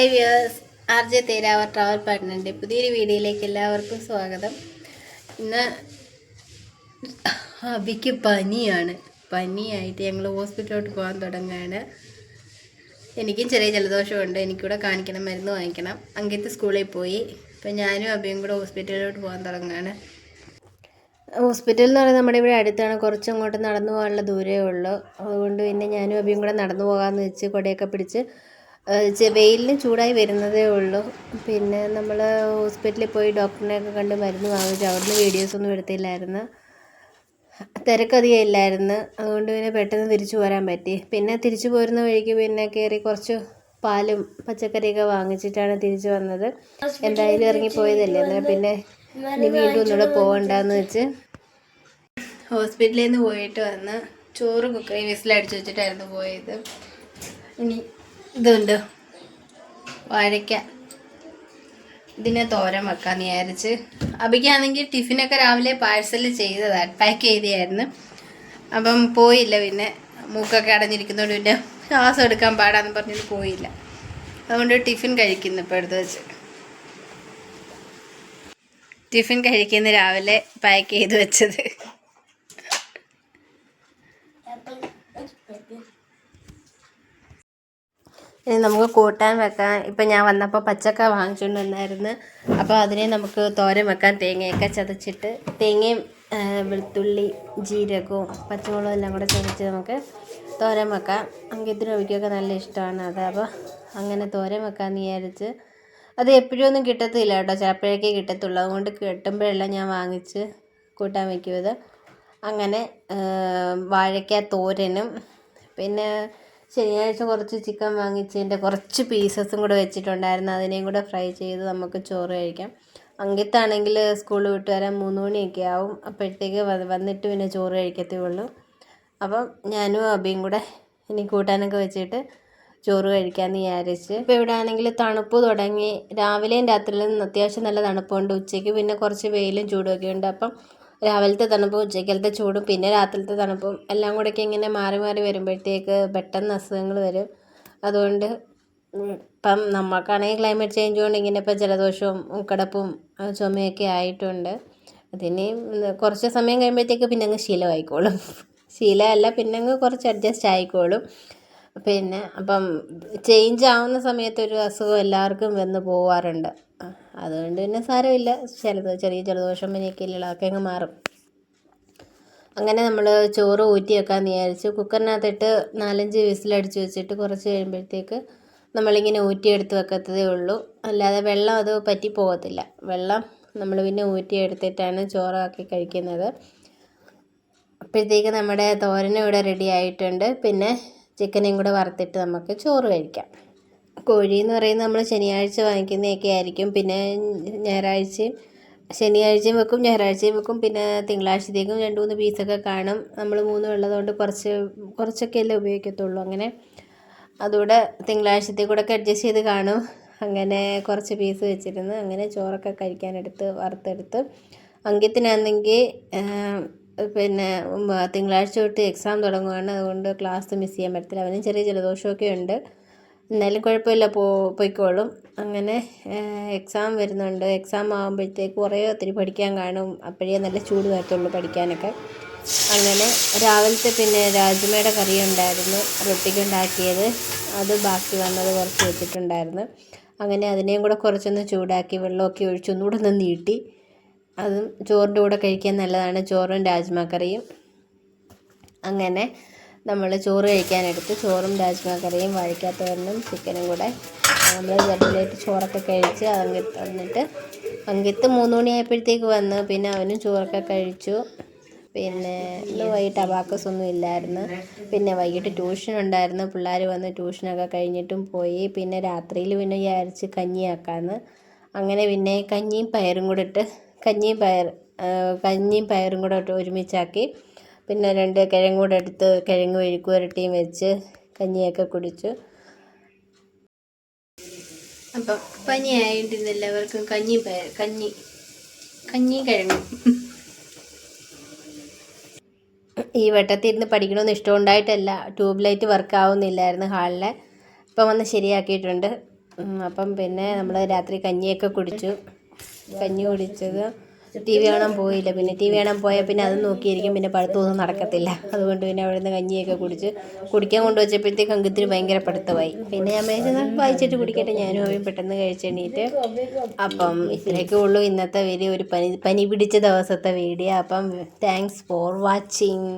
Hi views R J തേരാവർ travel പാർട്ട്നറിന്റെ പുതിയൊരു വീഡിയോയിലേക്ക് എല്ലാവർക്കും സ്വാഗതം. ഇന്ന് അബിക്ക് പനിയാണ്. പനിയായിട്ട് ഞങ്ങൾ ഹോസ്പിറ്റലിലോട്ട് പോകാൻ തുടങ്ങുകയാണ് എനിക്കും ചെറിയ ജലദോഷമുണ്ട്. എനിക്കൂടെ കാണിക്കണം മരുന്ന് വാങ്ങിക്കണം. അങ്കിത്ത് സ്കൂളിൽ പോയി. അപ്പം ഞാനും അബിയും കൂടെ ഹോസ്പിറ്റലിലോട്ട് പോകാൻ തുടങ്ങുകയാണ് ഹോസ്പിറ്റൽ എന്ന് പറയുന്നത് നമ്മുടെ ഇവിടെ അടുത്താണ്. കുറച്ചങ്ങോട്ട് നടന്നു പോകാനുള്ള ദൂരമേ ഉള്ളൂ. അതുകൊണ്ട് പിന്നെ ഞാനും അബിയും കൂടെ നടന്നു പോകാമെന്ന് വെച്ച് കൊടയൊക്കെ പിടിച്ച് വെയിലിന് ചൂടായി വരുന്നതേ ഉള്ളൂ. പിന്നെ നമ്മൾ ഹോസ്പിറ്റലിൽ പോയി ഡോക്ടറിനെയൊക്കെ കണ്ട് മരുന്ന് വാങ്ങിച്ചു അവിടുന്ന് വീഡിയോസ് ഒന്നും എടുത്തില്ലായിരുന്നു. തിരക്കധികം ഇല്ലായിരുന്നു. അതുകൊണ്ട് പിന്നെ പെട്ടെന്ന് തിരിച്ചു പോരാൻ പറ്റി. പിന്നെ തിരിച്ചു പോരുന്ന വഴിക്ക് പിന്നെ കയറി കുറച്ച് പാലും പച്ചക്കറിയൊക്കെ വാങ്ങിച്ചിട്ടാണ് തിരിച്ചു വന്നത്. എന്തായാലും ഇറങ്ങിപ്പോയതല്ലേ എന്നാൽ പിന്നെ ഇനി വീണ്ടും ഒന്നുകൂടെ പോകണ്ടെന്ന് വെച്ച് ഹോസ്പിറ്റലിൽ നിന്ന് പോയിട്ട് വന്ന് ചോറ് കുക്കറി വിസിലടിച്ച് വെച്ചിട്ടായിരുന്നു പോയത്. ഇനി ഇതുണ്ട്. വാഴയ്ക്ക. ഇതിനെ തോരൻ വെക്കാൻ വിചാരിച്ച്. അബിക്കാണെങ്കിൽ ടിഫിനൊക്കെ രാവിലെ പാഴ്സൽ ചെയ്തതാണ് പാക്ക് ചെയ്തായിരുന്നു അപ്പം പോയില്ല പിന്നെ. മൂക്കൊക്കെ അടഞ്ഞിരിക്കുന്നതുകൊണ്ട് പിന്നെ ശ്വാസം എടുക്കാൻ പാടാന്ന് പറഞ്ഞിട്ട് പോയില്ല. അതുകൊണ്ട് ടിഫിൻ കഴിക്കുന്നു ഇപ്പോൾ എടുത്ത് വെച്ച്. ടിഫിൻ കഴിക്കുന്ന രാവിലെ പാക്ക് ചെയ്ത് വെച്ചത്. ഇനി നമുക്ക് കൂട്ടാൻ വെക്കാൻ ഇപ്പം ഞാൻ വന്നപ്പോൾ പച്ചക്ക വാങ്ങിച്ചുകൊണ്ട് വന്നായിരുന്നു. അപ്പോൾ അതിനെ നമുക്ക് തോരൻ വെക്കാൻ തേങ്ങയൊക്കെ ചതച്ചിട്ട് തേങ്ങയും വെളുത്തുള്ളി ജീരകവും പച്ചമുളകും എല്ലാം കൂടെ ചതച്ച് നമുക്ക് തോരൻ വെക്കാം. നമുക്ക് ഇത്തിരി ഒഴിക്കൊക്കെ നല്ല ഇഷ്ടമാണ് അത്. അപ്പോൾ അങ്ങനെ തോരൻ വെക്കാമെന്ന് വിചാരിച്ച് അത് എപ്പോഴും ഒന്നും കിട്ടത്തില്ല കേട്ടോ. ചിലപ്പോഴേക്കേ കിട്ടത്തുള്ളൂ. അതുകൊണ്ട് കിട്ടുമ്പോഴെല്ലാം ഞാൻ വാങ്ങിച്ച് കൂട്ടാൻ വയ്ക്കുമത് അങ്ങനെ വാഴയ്ക്ക തോരനും പിന്നെ ശനിയാഴ്ച കുറച്ച് ചിക്കൻ വാങ്ങിച്ചതിന്റെ കുറച്ച് പീസസും കൂടെ വെച്ചിട്ടുണ്ടായിരുന്നു. അതിനെയും കൂടെ ഫ്രൈ ചെയ്ത് നമുക്ക് ചോറ് കഴിക്കാം. അങ്കിത്താണെങ്കിൽ സ്കൂൾ വിട്ട് വരാൻ മൂന്ന് മണിയൊക്കെ ആവും. അപ്പോഴത്തേക്ക് വന്നിട്ട് പിന്നെ ചോറ് കഴിക്കത്തേ ഉള്ളൂ അപ്പം ഞാനും അബിയും കൂടെ ഇനി കൂട്ടാനൊക്കെ വെച്ചിട്ട് ചോറ് കഴിക്കാമെന്ന് വിചാരിച്ച്. ഇപ്പോൾ ഇവിടെ ആണെങ്കിൽ തണുപ്പ് തുടങ്ങി. രാവിലെയും രാത്രിയിലും അത്യാവശ്യം നല്ല തണുപ്പുണ്ട്. ഉച്ചയ്ക്ക് പിന്നെ കുറച്ച് വെയിലും ചൂടുമൊക്കെ ഉണ്ട്. അപ്പം രാവിലത്തെ തണുപ്പും ഉച്ചയ്ക്കലത്തെ ചൂടും പിന്നെ രാത്രിയിലത്തെ തണുപ്പും എല്ലാം കൂടെയൊക്കെ ഇങ്ങനെ മാറി മാറി വരുമ്പോഴത്തേക്ക് പെട്ടെന്ന് അസുഖങ്ങൾ വരും. അതുകൊണ്ട് ഇപ്പം നമുക്കാണെങ്കിൽ ക്ലൈമറ്റ് ചേഞ്ച് കൊണ്ട് ഇങ്ങനെ ഇപ്പം ജലദോഷവും കിടപ്പും ചുമയൊക്കെ ആയിട്ടുണ്ട്. അതിന് കുറച്ച് സമയം കഴിയുമ്പോഴത്തേക്ക് പിന്നെ അങ്ങ് ശീലമായിക്കോളും. ശീലമല്ല പിന്നെ അങ്ങ് കുറച്ച് അഡ്ജസ്റ്റ് ആയിക്കോളും. പിന്നെ അപ്പം ചേഞ്ച് ആവുന്ന സമയത്ത് ഒരു അസുഖം എല്ലാവർക്കും വന്ന് പോവാറുണ്ട്. അതുകൊണ്ട് പിന്നെ സാരമില്ല. ചിലത് ചെറിയ ജലദോഷം പനിയൊക്കെ ഇല്ലാതൊക്കെ അങ്ങ് മാറും. അങ്ങനെ നമ്മൾ ചോറ് ഊറ്റി വെക്കാമെന്ന് വിചാരിച്ചു കുക്കറിനകത്തിട്ട് നാലഞ്ച് വിസിലടിച്ച് വെച്ചിട്ട് കുറച്ച് കഴിയുമ്പോഴത്തേക്ക് നമ്മളിങ്ങനെ ഊറ്റിയെടുത്ത് വെക്കത്തതേ ഉള്ളൂ. അല്ലാതെ വെള്ളം അത് പറ്റി പോകത്തില്ല. വെള്ളം നമ്മൾ പിന്നെ ഊറ്റിയെടുത്തിട്ടാണ് ചോറാക്കി കഴിക്കുന്നത്. അപ്പോഴത്തേക്ക് നമ്മുടെ തോരനും ഇവിടെ റെഡി ആയിട്ടുണ്ട്. പിന്നെ ചിക്കനും കൂടെ വറുത്തിട്ട് നമുക്ക് ചോറ് കഴിക്കാം. കോഴി എന്ന് പറയുന്നത് നമ്മൾ ശനിയാഴ്ച വാങ്ങിക്കുന്നതൊക്കെ ആയിരിക്കും. പിന്നെ ഞായറാഴ്ചയും ശനിയാഴ്ചയും വെക്കും ഞായറാഴ്ചയും വെക്കും. പിന്നെ തിങ്കളാഴ്ചത്തേക്കും രണ്ട് മൂന്ന് പീസൊക്കെ കാണും. നമ്മൾ മൂന്നും ഉള്ളതുകൊണ്ട് കുറച്ച് കുറച്ചൊക്കെ അല്ലേ ഉപയോഗിക്കത്തുള്ളൂ. അങ്ങനെ അതുകൂടെ തിങ്കളാഴ്ചത്തേക്കൂടെ അഡ്ജസ്റ്റ് ചെയ്ത് കാണും. അങ്ങനെ കുറച്ച് പീസ് വെച്ചിരുന്ന് അങ്ങനെ ചോറൊക്കെ കഴിക്കാനെടുത്ത് വറുത്തെടുത്ത്. അങ്കിത്തിനാണെങ്കിൽ പിന്നെ തിങ്കളാഴ്ച തൊട്ട് എക്സാം തുടങ്ങുകയാണ് അതുകൊണ്ട് ക്ലാസ് മിസ് ചെയ്യാൻ പറ്റത്തില്ല. അവനും ചെറിയ ജലദോഷമൊക്കെ ഉണ്ട്. എന്നാലും കുഴപ്പമില്ല പോ പോയിക്കോളും. അങ്ങനെ എക്സാം വരുന്നുണ്ട്. എക്സാം ആകുമ്പോഴത്തേക്ക് കുറേ ഒത്തിരി പഠിക്കാൻ കാണും. അപ്പോഴേ നല്ല ചൂട് വരത്തുള്ളൂ പഠിക്കാനൊക്കെ. അങ്ങനെ രാവിലത്തെ പിന്നെ രാജ്മയുടെ കറി ഉണ്ടായിരുന്നു റൊട്ടിക്ക് ഉണ്ടാക്കിയത്. അത് ബാക്കി വന്നത് കുറച്ച് വെച്ചിട്ടുണ്ടായിരുന്നു. അങ്ങനെ അതിനെയും കൂടെ കുറച്ചൊന്ന് ചൂടാക്കി വെള്ളമൊക്കെ ഒഴിച്ച് ഒന്നുകൂടെ ഒന്ന് നീട്ടി. അതും ചോറിന്റെ കൂടെ കഴിക്കാൻ നല്ലതാണ് ചോറും രാജ്മ കറിയും. അങ്ങനെ നമ്മൾ ചോറ് കഴിക്കാനെടുത്ത് ചോറും രാജ്മ കറിയും വാഴക്കാത്തോരനും ചിക്കനും കൂടെ നമ്മൾ ചട്ടിലേറ്റ് ചോറൊക്കെ കഴിച്ച് അങ്കിത്ത് വന്നിട്ട് അങ്കിത്ത് മൂന്ന് മണിയായപ്പോഴത്തേക്ക് വന്ന് പിന്നെ അവനും ചോറൊക്കെ കഴിച്ചു. പിന്നെ ഇന്ന് വൈകിട്ട് അബാക്കസ് ഒന്നും ഇല്ലായിരുന്നു. പിന്നെ വൈകിട്ട് ട്യൂഷൻ ഉണ്ടായിരുന്നു. പിള്ളേർ വന്ന് ട്യൂഷനൊക്കെ കഴിഞ്ഞിട്ടും പോയി. പിന്നെ രാത്രിയിൽ പിന്നെ വിചാരിച്ച് കഞ്ഞിയാക്കാമെന്ന് അങ്ങനെ പിന്നെ കഞ്ഞിയും പയറും കൂടെ ഇട്ട് കഞ്ഞിയും പയർ കഞ്ഞിയും പയറും കൂടെ ഇട്ട് ഒരുമിച്ചാക്കി. പിന്നെ രണ്ട് കിഴങ്ങ് കൂടെ എടുത്ത് കിഴങ്ങ് മെഴുക്ക് പുരട്ടിയും വെച്ച് കഞ്ഞിയൊക്കെ കുടിച്ചു. അപ്പം പനിയായിട്ട് എല്ലാവർക്കും കഞ്ഞി കഞ്ഞി കഞ്ഞി കിഴങ്ങും. ഈ വെട്ടത്തിരുന്ന് പഠിക്കണമെന്ന് ഇഷ്ടമുണ്ടായിട്ടല്ല. ട്യൂബ് ലൈറ്റ് വർക്ക് ആവുന്നില്ലായിരുന്നു ഹാളിലെ. ഇപ്പം വന്ന് ശരിയാക്കിയിട്ടുണ്ട്. അപ്പം പിന്നെ നമ്മൾ രാത്രി കഞ്ഞിയൊക്കെ കുടിച്ചു. കഞ്ഞി കുടിച്ചത്. ടി വി കാണാൻ പോയില്ല. പിന്നെ ടി വി കാണാൻ പോയാൽ പിന്നെ അത് നോക്കിയിരിക്കും. പിന്നെ പഠിത്തമൊന്നും നടക്കത്തില്ല. അതുകൊണ്ട് പിന്നെ അവിടെ നിന്ന് കഞ്ഞിയൊക്കെ കുടിച്ച് കുടിക്കാൻ കൊണ്ടുവച്ചപ്പോഴത്തേക്ക് അങ്കത്തിന് ഭയങ്കര പഠിത്തമായി. പിന്നെ ഞാൻ മേശ വായിച്ചിട്ട് കുടിക്കട്ടെ. ഞാനും അവയും പെട്ടെന്ന് കഴിച്ചെണീറ്റ് അപ്പം ഇത്രയൊക്കെ ഉള്ളൂ ഇന്നത്തെ വീഡിയോ ഒരു പനി പനി പിടിച്ച ദിവസത്തെ വീഡിയോ. അപ്പം താങ്ക്സ് ഫോർ വാച്ചിങ്